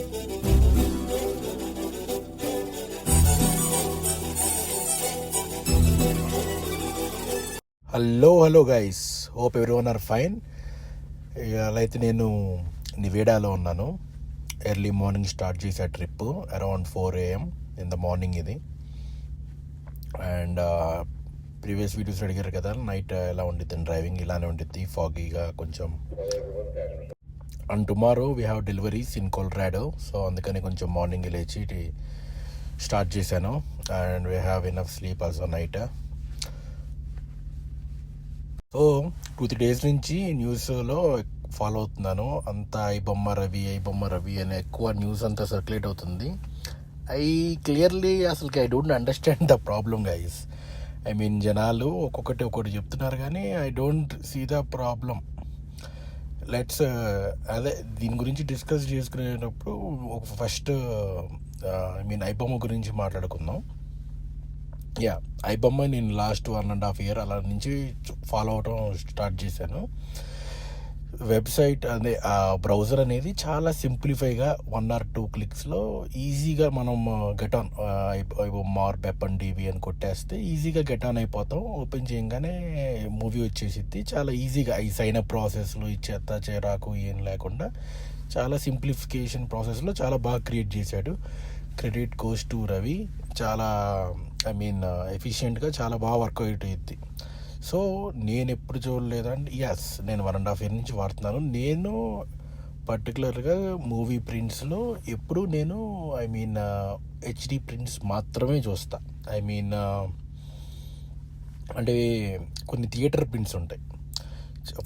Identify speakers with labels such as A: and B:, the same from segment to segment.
A: Hello hello guys hope everyone are fine అలా అయితే నేను నివేడాలో ఉన్నాను. ఎర్లీ మార్నింగ్ స్టార్ట్ చేసే trip around four AM in the morning ఇది. అండ్ ప్రీవియస్ వీడియోస్ అడిగారు కదా నైట్ ఎలా ఉండిద్ది డ్రైవింగ్ ఇలానే ఉండిద్ది ఫాగీగా కొంచెం. And tomorrow we have deliveries in Colorado so అందుకని కొంచెం మార్నింగ్ లేచి స్టార్ట్ చేశాను. And we have enough sleep also night so two three days నుంచి న్యూస్లో ఫాలో అవుతున్నాను. అంతా ఐ బొమ్మ రవి ఐ బొమ్మ రవి అనే ఎక్కువ న్యూస్ అంతా సర్క్యులేట్ అవుతుంది. ఐ క్లియర్లీ అసలుకి I don't understand the problem guys I mean జనాలు ఒక్కొక్కటి ఒక్కొక్కటి చెప్తున్నారు కానీ I don't see the problem let's uh, అదే దీని గురించి డిస్కస్ చేసుకునేటప్పుడు ఒక ఫస్ట్ ఐ మీన్ ఐబొమ్మ గురించి మాట్లాడుకుందాం. యా ఐబొమ్మ నేను last one and half year అలా నుంచి ఫాలో అవటం స్టార్ట్ చేశాను. వెబ్సైట్ అదే ఆ బ్రౌజర్ అనేది చాలా సింప్లిఫైగా వన్ ఆర్ టూ క్లిక్స్లో ఈజీగా మనం గెట్ ఆన్ మార్ ఆర్ పెప్పన్ టీవీ అని కొట్టేస్తే ఈజీగా గెట్ ఆన్ అయిపోతాం. ఓపెన్ చేయగానే మూవీ వచ్చేసిద్ది. చాలా ఈజీగా ఈ సైన్ అప్ ప్రాసెస్లు ఈ చెత్త చేరాకు ఏం లేకుండా చాలా సింప్లిఫికేషన్ ప్రాసెస్లో చాలా బాగా క్రియేట్ చేశాడు. Credit goes to Ravi. చాలా ఐ మీన్ ఎఫిషియెంట్గా చాలా బాగా వర్కౌట్ అయ్యింది సో నేను ఎప్పుడు చూడలేదండి ఎస్ నేను వన్ అండ్ హాఫ్ ఇయర్ నుంచి వాడుతున్నాను. నేను పర్టికులర్గా మూవీ ప్రింట్స్లో ఎప్పుడు నేను ఐ మీన్ హెచ్డి ప్రింట్స్ మాత్రమే చూస్తా. ఐ మీన్ uh, అంటే కొన్ని థియేటర్ ప్రింట్స్ ఉంటాయి.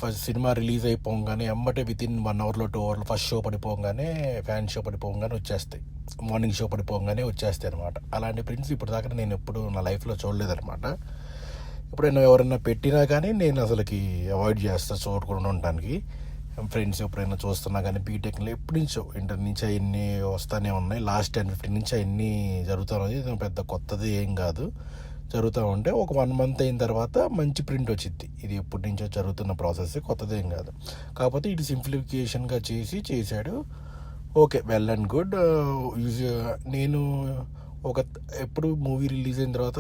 A: ఫస్ట్ సినిమా రిలీజ్ అయిపోగానే ఎమ్మటే వితిన్ వన్ అవర్లో టూ అవర్లో ఫస్ట్ షో పడిపోగానే ఫ్యాన్ షో పడిపోగానే వచ్చేస్తాయి. మార్నింగ్ షో పడిపోగానే వచ్చేస్తాయి అనమాట అలాంటి ప్రింట్స్ ఇప్పుడు దాకా నేను ఎప్పుడు నా లైఫ్లో చూడలేదన్నమాట. ఎప్పుడైనా ఎవరైనా పెట్టినా కానీ నేను అసలుకి అవాయిడ్ చేస్తా చూడకుండా ఉండడానికి ఫ్రెండ్స్ ఎప్పుడైనా చూస్తున్నా కానీ బీటెక్లో ఎప్పటి నుంచో ఇంటర్ నుంచి అవన్నీ వస్తూనే ఉన్నాయి లాస్ట్ టెన్ ఫిఫ్టీన్ నుంచి అవన్నీ జరుగుతున్నాయి పెద్ద కొత్తది ఏం కాదు. జరుగుతూ ఉంటే ఒక వన్ మంత్ అయిన తర్వాత మంచి ప్రింట్ వచ్చింది ఇది ఎప్పటి నుంచో జరుగుతున్న ప్రాసెస్ కొత్తది ఏం కాదు. కాకపోతే ఇది సింప్లిఫికేషన్గా చేసి చేశాడు. Okay well and good use నేను ఒక ఎప్పుడు మూవీ రిలీజ్ అయిన తర్వాత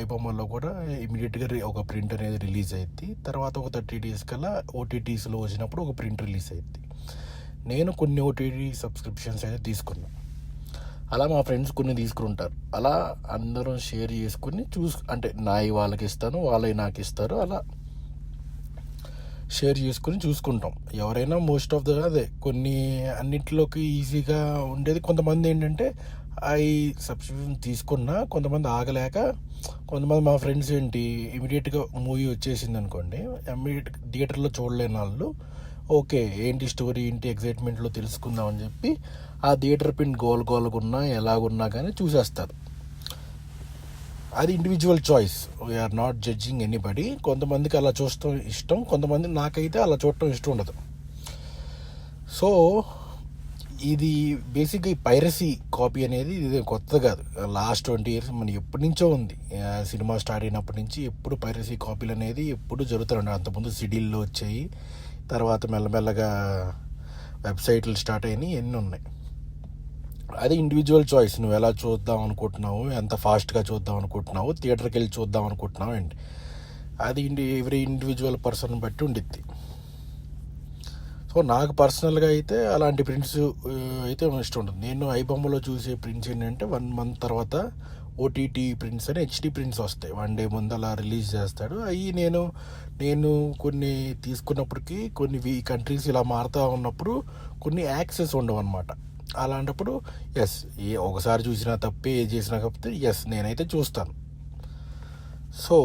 A: ఐబొమ్మలో కూడా ఇమీడియట్గా ఒక ప్రింట్ అనేది రిలీజ్ అయింది తర్వాత ఒక థర్టీ డేస్ కల్లా ఓటీటీస్లో వచ్చినప్పుడు ఒక ప్రింట్ రిలీజ్ అయింది నేను కొన్ని ఓటీటీ సబ్స్క్రిప్షన్స్ అయితే తీసుకున్నాను అలా మా ఫ్రెండ్స్ కొన్ని తీసుకుంటారు. అలా అందరం షేర్ చేసుకుని చూసు అంటే నాయి వాళ్ళకి ఇస్తాను వాళ్ళవి నాకు ఇస్తారు అలా షేర్ చేసుకుని చూసుకుంటాం. ఎవరైనా మోస్ట్ ఆఫ్ ద అదే కొన్ని అన్నింటిలోకి ఈజీగా ఉండేది కొంతమంది ఏంటంటే అవి సబ్స్క్రిప్షన్ తీసుకున్నా కొంతమంది ఆగలేక కొంతమంది మా ఫ్రెండ్స్ ఏంటి ఇమీడియట్గా మూవీ వచ్చేసింది అనుకోండి ఇమీడియట్ థియేటర్లో చూడలేని వాళ్ళు ఓకే ఏంటి స్టోరీ ఏంటి ఎగ్జైట్మెంట్లో తెలుసుకుందాం అని చెప్పి ఆ థియేటర్ పిన్ గోల్ గోల్గున్నా ఎలాగున్నా కానీ చూసేస్తారు. అది individual choice we are not judging anybody కొంతమందికి అలా చూడటం ఇష్టం కొంతమంది నాకైతే అలా చూడటం ఇష్టం ఉండదు. సో ఇది బేసిక్గా ఈ పైరసీ కాపీ అనేది ఇది కొత్త కాదు. లాస్ట్ ట్వంటీ ఇయర్స్ మన ఎప్పటి నుంచో ఉంది. సినిమా స్టార్ట్ అయినప్పటి నుంచి ఎప్పుడు పైరసీ కాపీలు అనేది ఎప్పుడు జరుగుతుండే అంతకుముందు సిడీల్లో వచ్చాయి. తర్వాత మెల్లమెల్లగా వెబ్సైట్లు స్టార్ట్ అయినాయి. ఎన్ని ఉన్నాయి? అది ఇండివిజువల్ చాయిస్ నువ్వు ఎలా చూద్దాం అనుకుంటున్నావు? ఎంత ఫాస్ట్గా చూద్దాం అనుకుంటున్నావు? థియేటర్కి వెళ్ళి చూద్దాం అనుకుంటున్నావు అండి అది ఇండి ఎవరీ ఇండివిజువల్ పర్సన్ బట్టి ఉండిద్ది. సో నాకు పర్సనల్గా అయితే అలాంటి ప్రింట్స్ అయితే ఇష్టం ఉంటుంది నేను ఐబొమ్మలో చూసే ప్రింట్స్ ఏంటంటే వన్ మంత్ తర్వాత ఓటీటీ ప్రింట్స్ అని హెచ్డి ప్రింట్స్ వస్తాయి. వన్ డే ముందు అలా రిలీజ్ చేస్తాడు. అవి నేను నేను కొన్ని తీసుకున్నప్పటికీ కొన్ని ఈ కంట్రీస్ ఇలా మారుతూ ఉన్నప్పుడు కొన్ని యాక్సెస్ ఉండవు అనమాట అలాంటప్పుడు ఎస్ ఏ ఒకసారి చూసినా తప్పే ఏ చేసినా కాకపోతే ఎస్ నేనైతే చూస్తాను. సో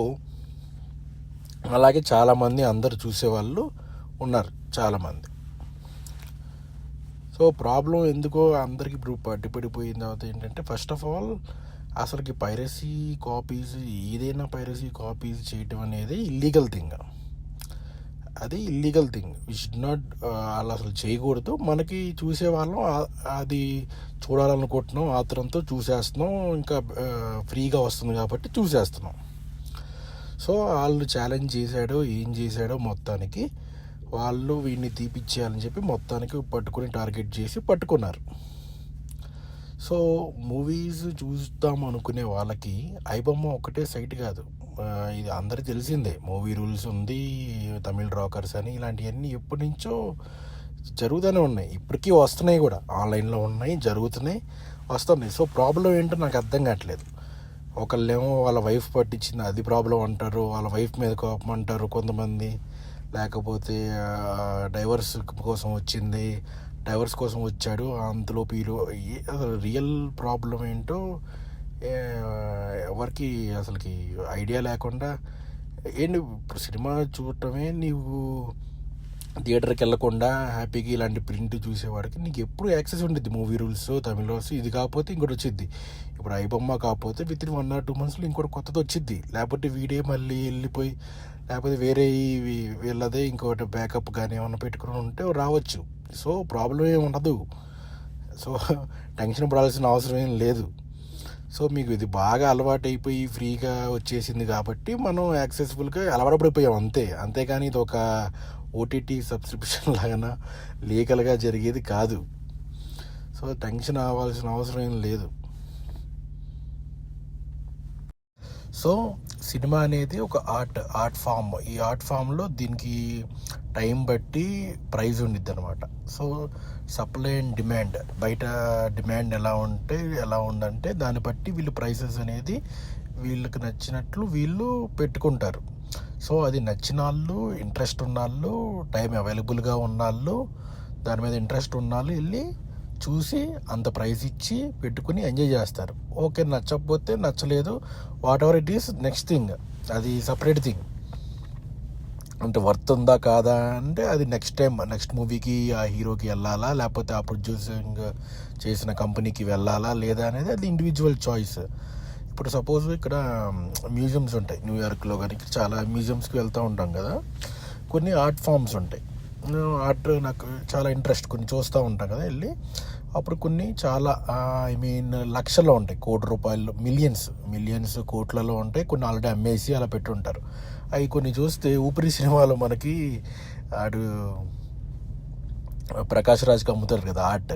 A: అలాగే చాలామంది అందరు చూసేవాళ్ళు ఉన్నారు చాలామంది. సో ప్రాబ్లం ఎందుకో అందరికి ఇప్పుడు పట్టిపడిపోయిన తర్వాత ఏంటంటే ఫస్ట్ ఆఫ్ ఆల్ అసలుకి పైరసీ కాపీస్ ఏదైనా పైరసీ కాపీస్ చేయటం అనేది ఇల్లీగల్ థింగ్ అది illegal thing we should not వాళ్ళు అసలు చేయకూడదు. మనకి చూసేవాళ్ళం అది చూడాలనుకుంటున్నాం ఆత్రంతో చూసేస్తున్నాం ఇంకా uh, ఫ్రీగా వస్తుంది కాబట్టి చూసేస్తున్నాం. సో వాళ్ళు ఛాలెంజ్ చేశాడో ఏం చేశాడో మొత్తానికి వాళ్ళు వీడిని తీపిచ్చేయాలని చెప్పి మొత్తానికి పట్టుకుని టార్గెట్ చేసి పట్టుకున్నారు. సో మూవీస్ చూస్తాం అనుకునే వాళ్ళకి ఐబొమ్మ ఒకటే సైట్ కాదు. ఇది అందరికి తెలిసిందే. మూవీ రూల్స్ ఉంది తమిళ్ రాకర్స్ అని ఇలాంటివన్నీ ఎప్పటి నుంచో జరుగుతూనే ఉన్నాయి. ఇప్పటికీ వస్తున్నాయి కూడా. ఆన్లైన్లో ఉన్నాయి జరుగుతున్నాయి వస్తున్నాయి. సో ప్రాబ్లం ఏంటో నాకు అర్థం కావట్లేదు. ఒకళ్ళేమో వాళ్ళ వైఫ్ పట్టించింది అది ప్రాబ్లం అంటారు. వాళ్ళ వైఫ్ మీద కోపం అంటారు కొంతమంది. లేకపోతే డైవర్స్ కోసం వచ్చింది. డైవర్స్ కోసం వచ్చాడు. అందులో పీలు ఏ- అసలు రియల్ ప్రాబ్లం ఏంటో ఎవరికి అసలుకి ఐడియా లేకుండా ఏంటి ఇప్పుడు సినిమా చూడటమే నీవు థియేటర్కి వెళ్ళకుండా హ్యాపీగా ఇలాంటి ప్రింట్ చూసేవాడికి నీకు ఎప్పుడు యాక్సెస్ ఉంటుంది మూవీ రూల్స్ తమిళ రూల్స్ ఇది కాకపోతే ఇంకోటి వచ్చింది ఇప్పుడు ఐబొమ్మ కాకపోతే within one or two మంత్స్లో ఇంకోటి కొత్తది వచ్చింది లేకపోతే వీడే మళ్ళీ వెళ్ళిపోయి లేకపోతే వేరే వీళ్ళదే ఇంకోటి బ్యాకప్ కానీ ఏమన్నా పెట్టుకుని ఉంటే రావచ్చు. సో ప్రాబ్లం ఏమి ఉండదు. సో టెన్షన్ పడాల్సిన అవసరం ఏం లేదు. సో మీకు ఇది బాగా అలవాటు అయిపోయి ఫ్రీగా వచ్చేసింది కాబట్టి మనం యాక్సెసిబుల్గా అలవాటుపడిపోయాం అంతే. అంతేకాని ఇది ఒక ఓటీటీ సబ్స్క్రిప్షన్ లాగా లీగల్గా జరిగేది కాదు. సో టెన్షన్ అవ్వాల్సిన అవసరం ఏం లేదు. సో సినిమా అనేది ఒక ఆర్ట్ ఆర్ట్ ఫామ్. ఈ ఆర్ట్ ఫామ్లో దీనికి టైం బట్టి ప్రైజ్ ఉండిద్ది అనమాట సో సప్లై అండ్ డిమాండ్. బయట డిమాండ్ ఎలా ఉంటే ఎలా ఉందంటే దాన్ని బట్టి వీళ్ళు ప్రైసెస్ అనేది వీళ్ళకి నచ్చినట్లు వీళ్ళు పెట్టుకుంటారు. సో అది నచ్చిన వాళ్ళు ఇంట్రెస్ట్ ఉన్న వాళ్ళు టైం అవైలబుల్గా ఉన్న వాళ్ళు దాని మీద ఇంట్రెస్ట్ ఉన్న వాళ్ళు వెళ్ళి చూసి అంత ప్రైజ్ ఇచ్చి పెట్టుకుని ఎంజాయ్ చేస్తారు. ఓకే నచ్చకపోతే నచ్చలేదు. Whatever it is next thing అది సపరేట్ థింగ్ అంటే వర్త్ ఉందా కాదా అంటే అది నెక్స్ట్ టైం నెక్స్ట్ మూవీకి ఆ హీరోకి వెళ్ళాలా? లేకపోతే ఆ ప్రొడ్యూసింగ్ చేసిన కంపెనీకి వెళ్ళాలా? లేదా అనేది అది ఇండివిజువల్ చాయిస్ ఇప్పుడు సపోజ్ ఇక్కడ um, మ్యూజియంస్ ఉంటాయి. న్యూయార్క్లో కానీ చాలా మ్యూజియంస్కి వెళ్తూ ఉంటాం కదా. కొన్ని ఆర్ట్ ఫామ్స్ ఉంటాయి. ఆర్ట్ నాకు చాలా ఇంట్రెస్ట్ కొన్ని చూస్తూ ఉంటాను కదా వెళ్ళి. అప్పుడు కొన్ని చాలా ఐ మీన్ లక్షల్లో ఉంటాయి కోటి రూపాయలు మిలియన్స్ మిలియన్స్ కోట్లలో ఉంటాయి కొన్ని ఆల్రెడీ అమ్మేసి అలా పెట్టుంటారు. అవి కొన్ని చూస్తే ఊపిరి సినిమాలో మనకి ఆడు ప్రకాష్ రాజ్కి అమ్ముతారు కదా ఆర్ట్.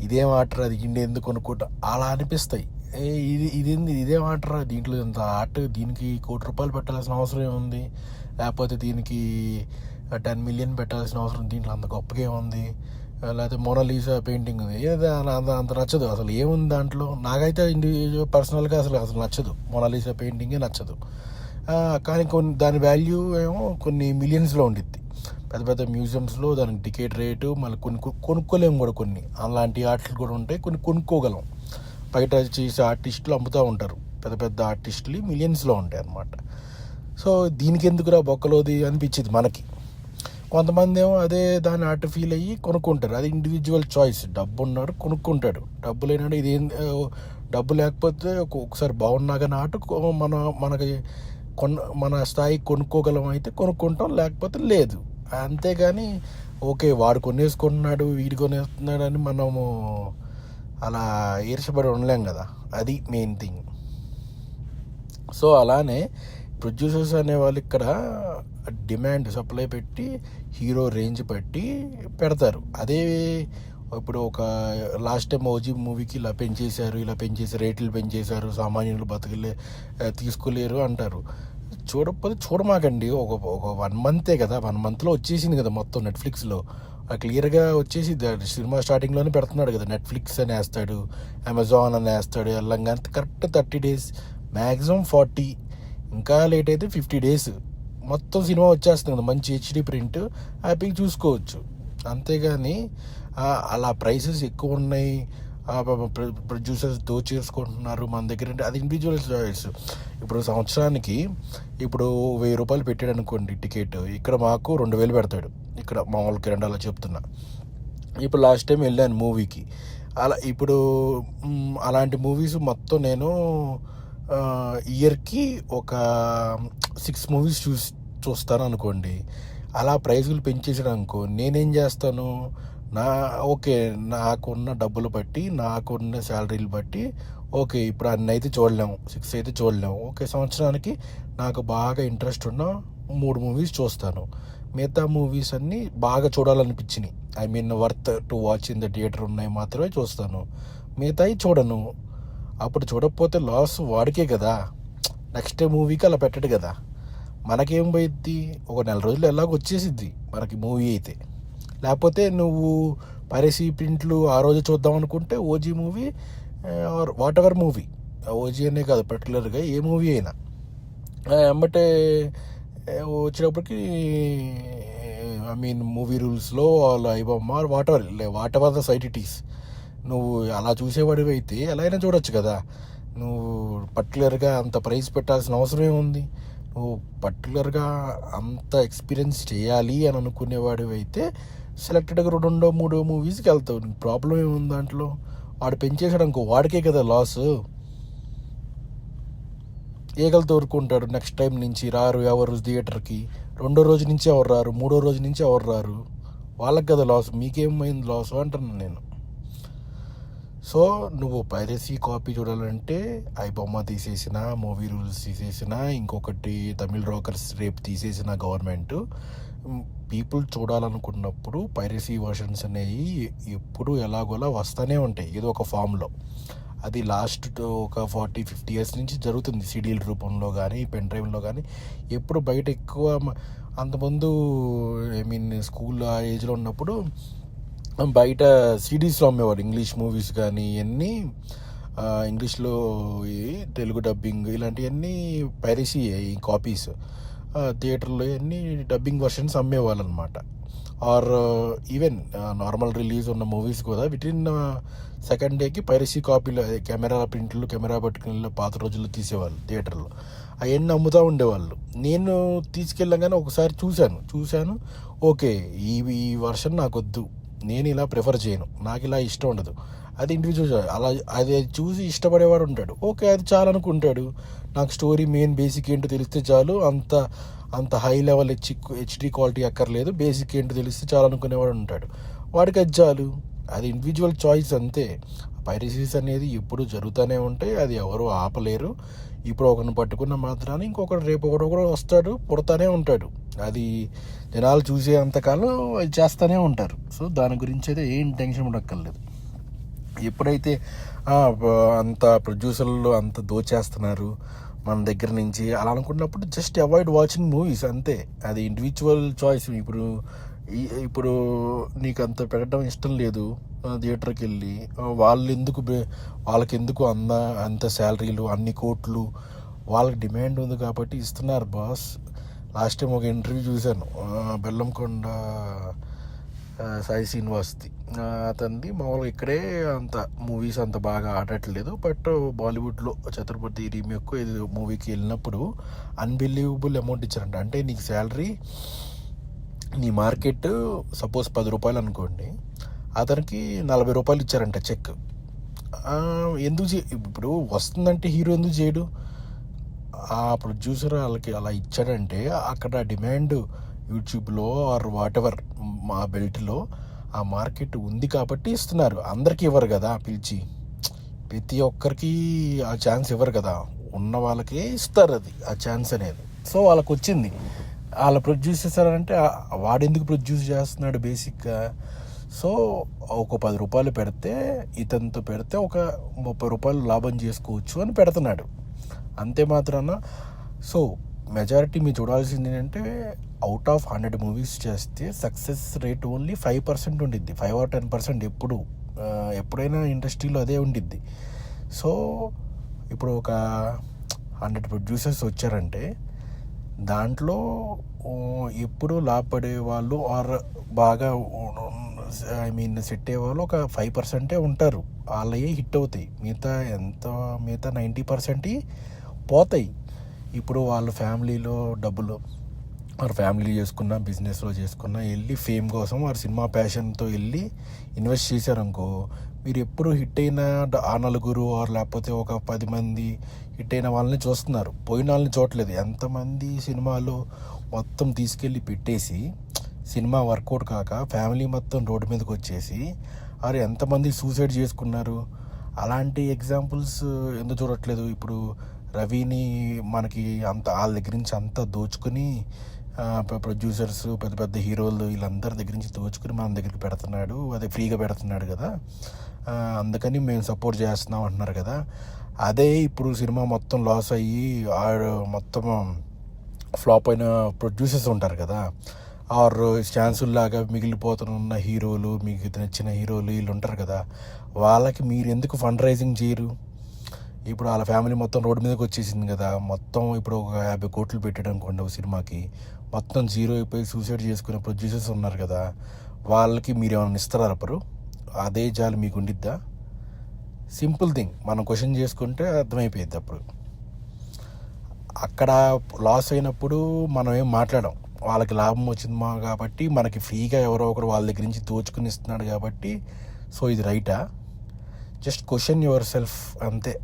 A: ఇదేం ఆర్ట్ అది ఇండి ఎందుకు కొనుక్కుంటా? అలా అనిపిస్తాయి. ఏ ఇది ఇదేంది ఇదేం ఆర్ట్ దీంట్లో ఇంత ఆర్ట్ దీనికి కోటి రూపాయలు పెట్టాల్సిన అవసరం ఏముంది? లేకపోతే దీనికి టెన్ మిలియన్ పెట్టాల్సిన అవసరం దీంట్లో అంత గొప్పగా ఏముంది లేకపోతే మొనలీసా పెయింటింగ్ ఉంది ఏదో అంత అంత నచ్చదు అసలు ఏముంది దాంట్లో? నాకైతే ఇండివిజువల్ పర్సనల్గా అసలు అసలు నచ్చదు. మోనాలీసా పెయింటింగే నచ్చదు. కానీ కొన్ని దాని వాల్యూ ఏమో కొన్ని మిలియన్స్లో ఉండిద్ది. పెద్ద పెద్ద మ్యూజియంస్లో దానికి టికెట్ రేటు మళ్ళీ కొన్ని కొనుక్కోలేము కూడా కొన్ని. అలాంటి ఆర్ట్లు కూడా ఉంటాయి కొన్ని కొనుక్కోగలం. బయట చేసే ఆర్టిస్టులు అమ్ముతూ ఉంటారు. పెద్ద పెద్ద ఆర్టిస్టులు మిలియన్స్లో ఉంటాయి అన్నమాట సో దీనికి ఎందుకురా బొక్కలోది అనిపించింది మనకి? కొంతమంది ఏమో అదే దాన్ని ఆర్ట్ ఫీల్ అయ్యి కొనుక్కుంటారు. అది ఇండివిజువల్ చాయిస్ డబ్బు ఉన్నాడు కొనుక్కుంటాడు. డబ్బు లేనాడు ఇది డబ్బు లేకపోతే ఒకసారి బాగున్నా కానీ ఆట మన మనకి కొన్న మన స్థాయికి కొనుక్కోగలం అయితే కొనుక్కుంటాం లేకపోతే లేదు. అంతేగాని ఓకే వాడు కొనేసుకుంటున్నాడు వీడు కొనేస్తున్నాడు అని మనము అలా ఈర్షపడి ఉండలేం కదా. అది మెయిన్ థింగ్ సో అలానే ప్రొడ్యూసర్స్ అనేవాళ్ళు ఇక్కడ డిమాండ్ సప్లై పెట్టి హీరో రేంజ్ పెట్టి పెడతారు. అదే ఇప్పుడు ఒక లాస్ట్ టైం ఓజీ మూవీకి ఇలా పెంచేశారు ఇలా పెంచేసి రేట్లు పెంచేశారు సామాన్యులు బతకలే తీసుకోలేరు అంటారు. చూడకపోతే చూడమాకండి. ఒక ఒక వన్ మంతే కదా వన్ మంత్లో వచ్చేసింది కదా మొత్తం నెట్ఫ్లిక్స్లో. క్లియర్గా వచ్చేసి సినిమా స్టార్టింగ్లోనే పెడుతున్నాడు కదా నెట్ఫ్లిక్స్ అని వేస్తాడు అమెజాన్ అని వేస్తాడు వెళ్ళంగానే correct thirty days maximum forty ఇంకా లేట్ అయితే ఫిఫ్టీ డేస్ మొత్తం సినిమా వచ్చేస్తుంది. కదా మంచి హెచ్డి ప్రింట్ హ్యాపీగా చూసుకోవచ్చు. అంతేగాని అలా ప్రైసెస్ ఎక్కువ ఉన్నాయి. ప్రొడ్యూసర్స్ దోచేసుకుంటున్నారు మన దగ్గర అంటే అది ఇండివిజువల్ చాయిస్ ఇప్పుడు సంవత్సరానికి ఇప్పుడు వెయ్యి రూపాయలు పెట్టాడు అనుకోండి టికెట్ ఇక్కడ మాకు రెండు వేలు పెడతాడు. ఇక్కడ మామూలు కిరణాలో అలా చెప్తున్నా. ఇప్పుడు లాస్ట్ టైం వెళ్ళాను మూవీకి అలా ఇప్పుడు అలాంటి మూవీస్ మొత్తం నేను ఇయర్కి ఒక సిక్స్ మూవీస్ చూస్ చూస్తాను అనుకోండి అలా ప్రైజులు పెంచేసాడు అనుకో నేనేం చేస్తాను? నా ఓకే నాకున్న డబ్బులు బట్టి నాకున్న శాలరీలు బట్టి ఓకే ఇప్పుడు అన్ని అయితే చూడలేము. సిక్స్ అయితే చూడలేము. ఓకే సంవత్సరానికి నాకు బాగా ఇంట్రెస్ట్ ఉన్న మూడు మూవీస్ చూస్తాను. మిగతా మూవీస్ అన్నీ బాగా చూడాలనిపించినాయి. I mean worth to watch in the theatre ఉన్నాయి మాత్రమే చూస్తాను. మిగతాయి చూడను. అప్పుడు చూడకపోతే లాస్ వాడికే కదా. నెక్స్ట్ మూవీకి అలా పెట్టడు కదా. మనకేం పోయిద్ది? ఒక నెల రోజులు ఎలాగ వచ్చేసిద్ది మనకి మూవీ అయితే. లేకపోతే నువ్వు పైరసీ ప్రింట్లు ఆ రోజు చూద్దాం అనుకుంటే OG movie or whatever movie OG అనే కాదు పర్టికులర్గా ఏ మూవీ అయినా. ఎంబటే వచ్చినప్పటికి I mean movie రూల్స్లో iBomma whatever whatever the site it is నువ్వు అలా చూసేవాడివి అయితే ఎలా అయినా చూడొచ్చు కదా. నువ్వు పర్టికులర్గా అంత ప్రైస్ పెట్టాల్సిన అవసరం ఏముంది? నువ్వు పర్టికులర్గా అంత ఎక్స్పీరియన్స్ చేయాలి అని అనుకునేవాడివి అయితే సెలెక్టెడ్గా రెండో మూడో మూవీస్కి వెళ్తావు. నీకు ప్రాబ్లం ఏముంది దాంట్లో? వాడు పెంచేసాడు అనుకో వాడికే కదా లాస్ ఏగలతో ఊరుకుంటాడు నెక్స్ట్ టైం నుంచి రారు ఎవరు థియేటర్కి? రెండో రోజు నుంచి ఎవరు రారు? మూడో రోజు నుంచి ఎవరు రారు? వాళ్ళకి కదా లాస్ మీకేమైంది లాస్ అంటున్నాను నేను. సో నువ్వు పైరసీ కాపీ చూడాలంటే ఐ బొమ్మ తీసేసిన మూవీ రూల్స్ తీసేసిన ఇంకొకటి తమిళ్ రోకర్స్ రేపు తీసేసిన గవర్నమెంట్ పీపుల్ చూడాలనుకున్నప్పుడు పైరసీ వర్షన్స్ అనేవి ఎప్పుడు ఎలాగోలా వస్తూనే ఉంటాయి. ఏదో ఒక ఫామ్లో అది లాస్ట్ ఒక ఫార్టీ ఫిఫ్టీ ఇయర్స్ నుంచి జరుగుతుంది సిడీల రూపంలో కానీ పెన్ డ్రైవ్లో కానీ ఎప్పుడు బయట ఎక్కువ మ- అంతకుముందు ఐ మీన్ స్కూల్ ఆ ఏజ్లో ఉన్నప్పుడు బయట సిడీస్లో అమ్మేవాడు ఇంగ్లీష్ మూవీస్ కానీ ఇవన్నీ ఇంగ్లీష్లో తెలుగు డబ్బింగ్ ఇలాంటివన్నీ పైరసీ ఈ కాపీస్. థియేటర్లో ఇవన్నీ డబ్బింగ్ వర్షన్స్ అమ్మేవాళ్ళు అనమాట ఆర్ ఈవెన్ నార్మల్ రిలీజ్ ఉన్న మూవీస్ కూడా విత్ ఇన్ సెకండ్ డేకి పైరసీ కాపీలు కెమెరా ప్రింట్లు కెమెరా పట్టుకుని పాత రోజుల్లో తీసేవాళ్ళు థియేటర్లో. అవన్నీ అమ్ముతూ ఉండేవాళ్ళు. నేను తీసుకెళ్ళగానే ఒకసారి చూశాను. చూశాను. ఓకే ఈ ఈ వర్షన్ నాకు వద్దు నేను ఇలా ప్రిఫర్ చేయను. నాకు ఇలా ఇష్టం ఉండదు. అది ఇండివిజువల్ అలా అది చూసి ఇష్టపడేవాడు ఉంటాడు. ఓకే అది చాలు అనుకుంటాడు. నాకు స్టోరీ మెయిన్ బేసిక్ ఏంటో తెలిస్తే చాలు. అంత అంత high level H HD quality అక్కర్లేదు. బేసిక్ ఏంటో తెలిస్తే చాలు అనుకునేవాడు ఉంటాడు. వాడికి అది చాలు. అది ఇండివిజువల్ చాయిస్ అంతే. పైరసీస్ అనేది ఎప్పుడు జరుగుతూనే ఉంటాయి. అది ఎవరు ఆపలేరు. ఇప్పుడు ఒకరిని పట్టుకున్న మాత్రాన్ని ఇంకొకటి రేపు ఒకడు ఒకడు వస్తాడు పుడతానే ఉంటాడు. అది జనాలు చూసే అంతకాలం అది చేస్తూనే ఉంటారు. సో దాని గురించి అయితే ఏం టెన్షన్ ఉండక్కర్లేదు ఎప్పుడైతే అంత ప్రొడ్యూసర్లు అంత దోచేస్తున్నారు మన దగ్గర నుంచి అలా అనుకున్నప్పుడు జస్ట్ అవాయిడ్ వాచింగ్ మూవీస్ అంతే. అది ఇండివిజువల్ చాయిస్ ఇప్పుడు ఇప్పుడు నీకు అంత పెట్టడం ఇష్టం లేదు థియేటర్కి వెళ్ళి వాళ్ళు ఎందుకు వాళ్ళకి ఎందుకు అంద అంత శాలరీలు అన్ని కోట్లు? వాళ్ళకి డిమాండ్ ఉంది కాబట్టి ఇస్తున్నారు బాస్. లాస్ట్ టైం ఒక ఇంటర్వ్యూ చూశాను బెల్లంకొండ సాయి శ్రీనివాస్ది. అతనిది మామూలుగా ఇక్కడే అంత మూవీస్ అంత బాగా ఆడట్లేదు బట్ బాలీవుడ్లో ఛత్రపతి రీమేక్ ఇది మూవీకి వెళ్ళినప్పుడు అన్బిలీవబుల్ అమౌంట్ ఇచ్చారంట. అంటే నీకు శాలరీ నీ మార్కెట్ సపోజ్ పది రూపాయలు అనుకోండి అతనికి నలభై రూపాయలు ఇచ్చారంట చెక్. ఎందుకు చే ఇప్పుడు వస్తుందంటే హీరో ఎందుకు చేయడు? ఆ ప్రొడ్యూసర్ వాళ్ళకి అలా ఇచ్చాడంటే అక్కడ డిమాండ్ యూట్యూబ్లో ఆర్ వాట్ ఎవర్ మా బెల్ట్లో ఆ మార్కెట్ ఉంది కాబట్టి ఇస్తున్నారు. అందరికీ ఇవ్వరు కదా పిలిచి. ప్రతి ఒక్కరికి ఆ ఛాన్స్ ఇవ్వరు కదా. ఉన్న వాళ్ళకే ఇస్తారు అది ఆ ఛాన్స్ అనేది. సో వాళ్ళకి వచ్చింది వాళ్ళ ప్రొడ్యూస్ చేస్తారంటే వాడెందుకు ప్రొడ్యూస్ చేస్తున్నాడు బేసిక్గా సో ఒక పది రూపాయలు పెడితే ఇతనితో పెడితే ఒక ముప్పై రూపాయలు లాభం చేసుకోవచ్చు అని పెడుతున్నాడు. అంతే మాత్రాన సో మెజారిటీ మీరు చూడాల్సింది ఏంటంటే అవుట్ ఆఫ్ హండ్రెడ్ మూవీస్ చేస్తే success rate only five percent ఉండిద్ది. ఫైవ్ ఆర్ టెన్ పర్సెంట్ ఎప్పుడు ఎప్పుడైనా ఇండస్ట్రీలో అదే ఉండిద్ది. సో ఇప్పుడు ఒక హండ్రెడ్ ప్రొడ్యూసర్స్ వచ్చారంటే దాంట్లో ఎప్పుడూ ఎప్పుడు లాభపడే వాళ్ళు ఆర్ బాగా ఐ మీన్ సెట్ అయ్యేవాళ్ళు ఒక ఫైవ్ పర్సెంటే ఉంటారు. వాళ్ళయే హిట్ అవుతాయి. మిగతా ఎంత మిగతా నైంటీ పర్సెంట్ పోతాయి. ఇప్పుడు వాళ్ళ ఫ్యామిలీలో డబ్బులు వారు ఫ్యామిలీ చేసుకున్న బిజినెస్లో చేసుకున్న వెళ్ళి ఫేమ్ కోసం వారు సినిమా ప్యాషన్తో వెళ్ళి ఇన్వెస్ట్ చేశారనుకో మీరు ఎప్పుడు హిట్ అయిన ఆ నలుగురు ఆర్ లేకపోతే ఒక పది మంది హిట్ అయిన వాళ్ళని చూస్తున్నారు. పోయిన వాళ్ళని చూడలేదు ఎంతమంది సినిమాలు మొత్తం తీసుకెళ్ళి పెట్టేసి సినిమా వర్కౌట్ కాక ఫ్యామిలీ మొత్తం రోడ్డు మీదకి వచ్చేసి వారు ఎంతమంది సూసైడ్ చేసుకున్నారు? అలాంటి ఎగ్జాంపుల్స్ ఎందుకు చూడట్లేదు? ఇప్పుడు రవిని మనకి అంత వాళ్ళ దగ్గర నుంచి అంతా దోచుకుని ప్రొడ్యూసర్స్ పెద్ద పెద్ద హీరోలు వీళ్ళందరి దగ్గర నుంచి దోచుకుని మన దగ్గరికి పెడుతున్నాడు. అదే ఫ్రీగా పెడుతున్నాడు కదా. అందుకని మేము సపోర్ట్ చేస్తున్నాం అంటున్నారు కదా. అదే ఇప్పుడు సినిమా మొత్తం లాస్ అయ్యి ఆడు మొత్తం ఫ్లాప్ అయిన ప్రొడ్యూసర్స్ ఉంటారు కదా. ఆరు ఛాన్సుల్లాగా మిగిలిపోతున్న హీరోలు మీకు నచ్చిన హీరోలు వీళ్ళు ఉంటారు కదా. వాళ్ళకి మీరు ఎందుకు ఫండ్ రైజింగ్ చేయరు? ఇప్పుడు వాళ్ళ ఫ్యామిలీ మొత్తం రోడ్డు మీదకి వచ్చేసింది కదా. మొత్తం ఇప్పుడు ఒక యాభై కోట్లు పెట్టాడు అనుకోండి ఒక సినిమాకి. మొత్తం జీరో అయిపోయి సూసైడ్ చేసుకునే ప్రొడ్యూసర్స్ ఉన్నారు కదా. వాళ్ళకి మీరు ఏమైనా ఇస్తారా అప్పుడు అదే జాలి మీకు ఉండిద్దా? Simple thing. మనం క్వశ్చన్ చేసుకుంటే అర్థమైపోయింది అప్పుడు. అక్కడ లాస్ అయినప్పుడు మనం ఏం మాట్లాడం. వాళ్ళకి లాభం వచ్చింది మా కాబట్టి మనకి ఫ్రీగా ఎవరో ఒకరు వాళ్ళ దగ్గర నుంచి దోచుకుని ఇస్తున్నాడు కాబట్టి సో ఇది రైటా? జస్ట్ క్వశ్చన్ యువర్ సెల్ఫ్ అంతే.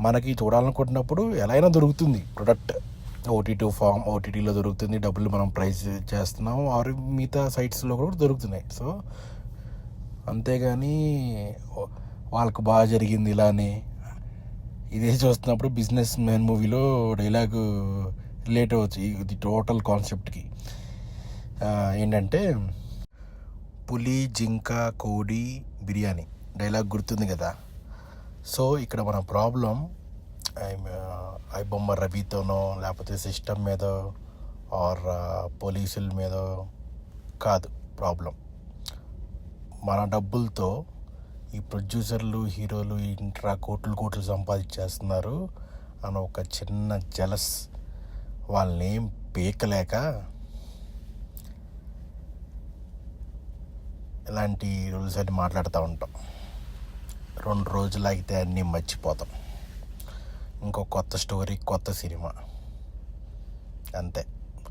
A: మనకి చూడాలనుకుంటున్నప్పుడు ఎలా అయినా దొరుకుతుంది. ప్రొడక్ట్ ఓటీటీ ఫామ్ ఓటీటీలో దొరుకుతుంది. డబ్బులు మనం ప్రైస్ చేస్తున్నాం ఆర్ మిగతా సైట్స్లో కూడా దొరుకుతున్నాయి. సో అంతేగాని వాళ్ళకు బాగా జరిగింది ఇలానే. ఇదే చూస్తున్నప్పుడు బిజినెస్ మ్యాన్ మూవీలో డైలాగ్ రిలేట్ అవ్వచ్చు. ఇది టోటల్ కాన్సెప్ట్కి ఏంటంటే పులి జింక కోడి బిర్యానీ. డైలాగ్ గుర్తుంది కదా. సో ఇక్కడ మన ప్రాబ్లం ఐ బొమ్మ రవితోనో లేకపోతే సిస్టమ్ మీదో ఆర్ పోలీసుల మీదో కాదు ప్రాబ్లం. మన డబ్బులతో ఈ ప్రొడ్యూసర్లు హీరోలు ఇంట్రా కోట్లు కోట్లు సంపాదించేస్తున్నారు అని ఒక చిన్న జలస్ వాళ్ళని ఏం పీకలేక ఇలాంటి రూల్స్ అన్ని మాట్లాడుతూ ఉంటాం. రెండు రోజులు అయితే అన్నీ మర్చిపోతాం. ఇంకో కొత్త స్టోరీ కొత్త సినిమా. అంతే.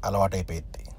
A: అలవాటైపోయింది